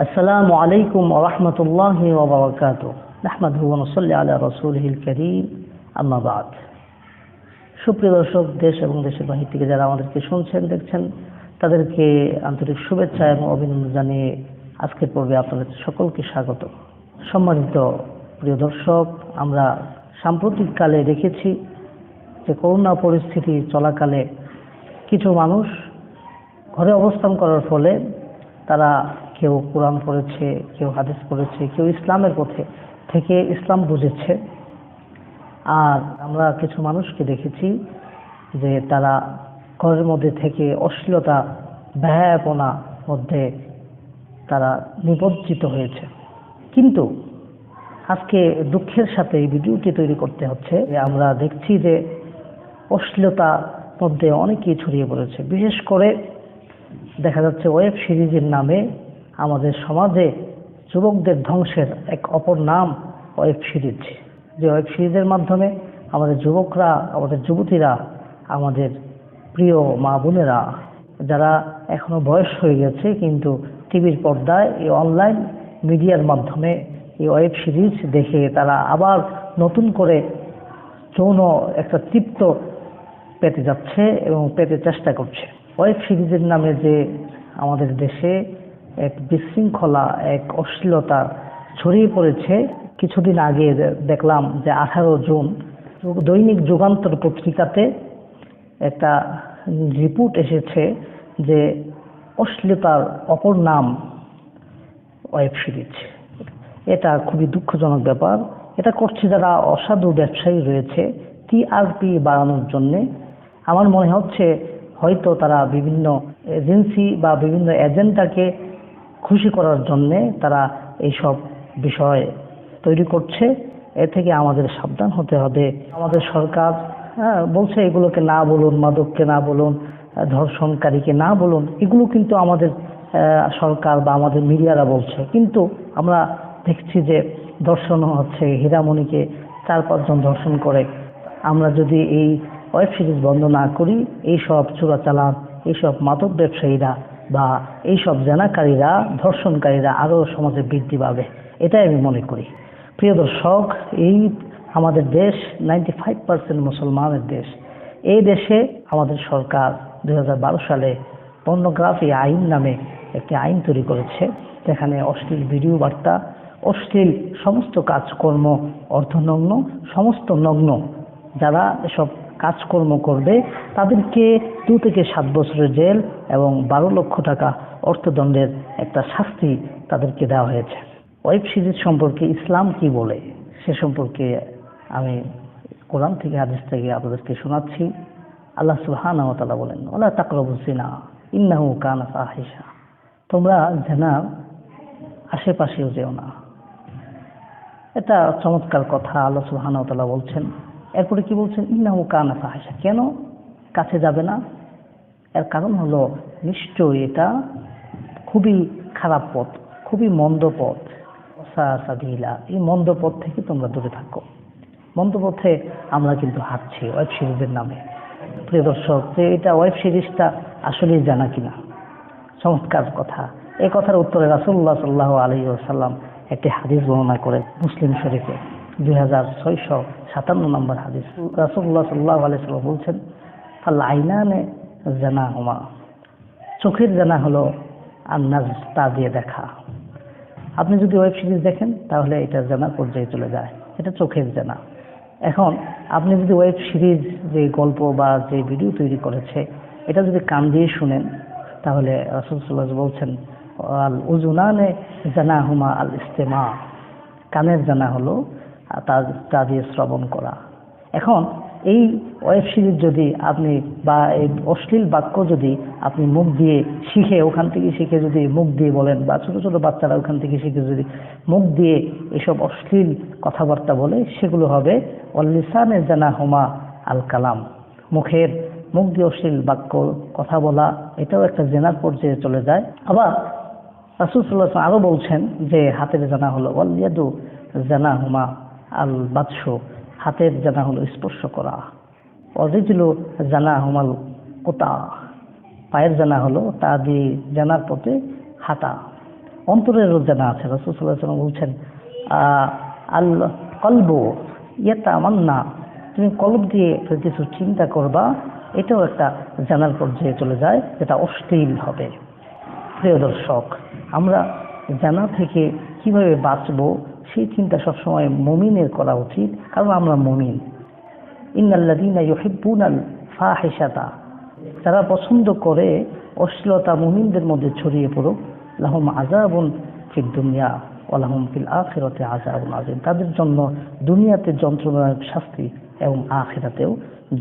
السلام عليكم ورحمة الله وبركاته نحمده ونصلي على رسوله الكريم أما بعد সুপ্রিয় দর্শক দেশ এবং দেশের বাহির থেকে যারা আমাদেরকে শুনছেন দেখছেন তাদেরকে আন্তরিক শুভেচ্ছা এবং অভিনন্দন জানিয়ে আজকের পর্বে আপনাদের সকলকে স্বাগত সম্মানিত প্রিয় দর্শক আমরা সাম্প্রতিককালে দেখেছি যে করোনা পরিস্থিতি চলাকালে কিছু মানুষ ঘরে অবস্থান করার ফলে তারা কেউ কোরআন পড়েছে, কেউ হাদিস পড়েছে, কেউ ইসলামের পথে থেকে ইসলাম বুঝেছে। আর আমরা কিছু মানুষকে দেখেছি যে তারা ঘরের মধ্যে থেকে অশ্লীলতা ব্যয়াপনা মধ্যে তারা নিবজ্জিত হয়েছে। কিন্তু আজকে দুঃখের সাথে এই ভিডিওটি তৈরি করতে হচ্ছে আমরা দেখছি যে অশ্লীলতার মধ্যে অনেকেই ছড়িয়ে পড়েছে। বিশেষ করে দেখা যাচ্ছে ওয়েব সিরিজের নামে আমাদের সমাজে যুবকদের ধ্বংসের এক অপর নাম ওয়েব সিরিজ। যে ওয়েব সিরিজের মাধ্যমে আমাদের যুবকরা, আমাদের যুবতীরা, আমাদের প্রিয় মা বোনেরা, যারা এখনও বয়স হয়ে গেছে, কিন্তু টিভির পর্দায় এই অনলাইন মিডিয়ার মাধ্যমে এই ওয়েব সিরিজ দেখে তারা আবার নতুন করে যৌন একটা তৃপ্ত পেতে যাচ্ছে এবং পেতে চেষ্টা করছে। ওয়েব সিরিজের নামে যে আমাদের দেশে এক বিশৃঙ্খলা, এক অশ্লীলতা ছড়িয়ে পড়েছে। কিছুদিন আগে দেখলাম যে আঠারো জুন দৈনিক যুগান্তর পত্রিকাতে একটা রিপোর্ট এসেছে যে অশ্লীলতার অপর নাম ওয়েব সিরিজ এটা খুবই দুঃখজনক ব্যাপার। এটা করছে যারা অসাধু ব্যবসায়ী রয়েছে টিআরপি বাড়ানোর জন্যে। আমার মনে হচ্ছে হয়তো তারা বিভিন্ন এজেন্সি বা বিভিন্ন এজেন্টটাকে খুশি করার জন্যে তারা এইসব বিষয় তৈরি করছে। এ থেকে আমাদের সাবধান হতে হবে। আমাদের সরকার হ্যাঁ বলছে এগুলোকে না বলুন, মাদককে না বলুন, ধর্ষণকারীকে না বলুন, এগুলো কিন্তু আমাদের সরকার বা আমাদের মিডিয়ারা বলছে। কিন্তু আমরা দেখছি যে ধর্ষণ হচ্ছে, হীরামণিকে চার, পাঁচজন ধর্ষণ করে। আমরা যদি এই ওয়েব সিরিজ বন্ধ না করি, এইসব চোরাচালান, এইসব মাদক ব্যবসায়ীরা বা এইসব জানাকারীরা, ধর্ষণকারীরা আরও সমাজে বৃদ্ধি পাবে। এটাই আমি মনে করি। প্রিয় দর্শক, এই আমাদের দেশ নাইনটি ফাইভ পার্সেন্ট মুসলমানের দেশ। এই দেশে আমাদের সরকার দু হাজার বারো সালে পর্নোগ্রাফি আইন নামে একটি আইন তৈরি করেছে। যেখানে অশ্লীল ভিডিও বার্তা, অশ্লীল সমস্ত কাজকর্ম, অর্ধনগ্ন, সমস্ত নগ্ন, যারা এসব কাজকর্ম করবে, তাদেরকে দু থেকে সাত বছরের জেল এবং বারো লক্ষ টাকা অর্থদণ্ডের একটা শাস্তি তাদেরকে দেওয়া হয়েছে। ওয়েব সিরিজ সম্পর্কে ইসলাম কি বলে, সে সম্পর্কে আমি কোরআন থেকে হাদিস থেকে আপনাদেরকে শোনাচ্ছি। আল্লাহ সুহান তালা বলেন ওলা তাকরবুসিনা ইন্নাহু কানা ফাহিসা তোমরা জেনার আশেপাশেও যেও না। এটা চমৎকার কথা আল্লাহ সুহান তালা বলছেন। এরপরে কি বলছেন, ইন্নাহু কানা ফাহিসা কেন? কাছে যাবে না। এর কারণ হলো, নিশ্চয়ই এটা খুবই খারাপ পথ, খুবই মন্দ পথ। সাবিলা, এই মন্দ পথ থেকে তোমরা দূরে থাকো। মন্দ পথে আমরা কিন্তু হাঁটছি, ওয়েব সিরিজের নামে। প্রিয় দর্শক, যে এটা ওয়েব সিরিজটা আসলেই জানা কিনা? চমৎকার কথা। এই কথার উত্তরে রাসুল্লাহ সাল্লাহ আলী সাল্লাম একটি হাদিস বর্ণনা করে মুসলিম শরীফে। দুই হাজার ছয়শো সাতান্ন নম্বর হাদিস। রাসুল্লাহ সাল্লাহ আলি সাল্লাম বলছেন আল্লাহ আইনানে জানা হুমা চোখের জানা হলো আন্নাজ তা দিয়ে দেখা। আপনি যদি ওয়েব সিরিজ দেখেন, তাহলে এটা জানার পর্যায়ে চলে যায়। এটা চোখের জানা। এখন আপনি যদি ওয়েব সিরিজ, যে গল্প বা যে ভিডিও তৈরি করেছে, এটা যদি কান দিয়ে শুনেন, তাহলে রাসুলসাল্লাহ বলছেন আল উজুনানে জানা হুমা আল ইস্তেমা কানের জানা হলো তা তা দিয়ে শ্রবণ করা। এখন এই ওয়েব সিরিজ যদি আপনি বা এই অশ্লীল বাক্য যদি আপনি মুখ দিয়ে শিখে, ওখান থেকে শিখে যদি মুখ দিয়ে বলেন, বা ছোটো ছোটো বাচ্চারা ওখান থেকে শিখে যদি মুখ দিয়ে এসব অশ্লীল কথাবার্তা বলে, সেগুলো হবে অল্লিসানে জানা হোমা আল কালাম। মুখের, মুখ দিয়ে অশ্লীল বাক্য কথা বলা, এটাও একটা জেনার পর্যায়ে চলে যায়। আবার রাসুলসাল্লাহ আরও বলছেন যে, হাতের জানা হলো ওয়ালিয়াদু জানা হুমা আল বাদশ হাতের জানা হলো স্পর্শ করা। অরিজলু জানা হুমাল কোতা, পায়ের জানা হলো তা দিয়ে জানার পথে হাঁটা। অন্তরেরও জানা আছে, রসুল সাল্লাহ সাল্লাম বলছেন আল কলব ইয়েতা মান্না তুমি কলব দিয়ে কিছু চিন্তা করবা, এটাও একটা জানার পর্যায়ে চলে যায়, যেটা অশ্লীল হবে। প্রিয় দর্শক, আমরা জানা থেকে কীভাবে বাঁচবো সেই চিন্তা সবসময় মমিনের করা উচিত, কারণ আমরা মমিন। ইন্নাল্লাদিনা ইউহিব্বুনাল ফাহিশাতা, যারা পছন্দ করে অশ্লীলতা মুমিনদের মধ্যে ছড়িয়ে পড়ুক, লাহম আজাবুন ফির দুনিয়া ওয়ালাহুম ফিল আখিরাতে আজাবুন আযীম। তাদের জন্য দুনিয়াতে যন্ত্রণাদায়ক শাস্তি এবং আখিরাতেও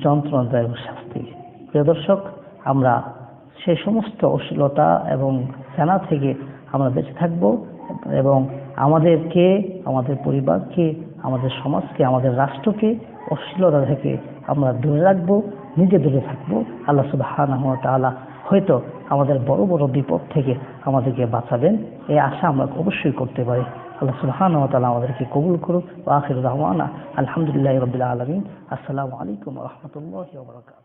যন্ত্রণাদায়ক শাস্তি। প্রিয় দর্শক, আমরা সে সমস্ত অশ্লীলতা এবং জানা থেকে আমরা বেঁচে থাকব এবং আমাদেরকে, আমাদের পরিবারকে, আমাদের সমাজকে, আমাদের রাষ্ট্রকে অশ্লীলতা থেকে আমরা দূরে রাখব, নিজে দূরে থাকব। আল্লাহ সুবহানাহু ওয়া তাআলা হয়তো আমাদের বড় বড় বিপদ থেকে আমাদেরকে বাঁচাবেন। এই আশা আমরা অবশ্যই করতে পারি। আল্লাহ সুবহানাহু ওয়া তাআলা আমাদেরকে কবুল করুক। আখিরু দাওয়ানা আলহামদুলিল্লাহি রাব্বিল আলামিন। আসসালামু আলাইকুম রাহমাতুল্লাহি ওয়া বারাকাতুহু।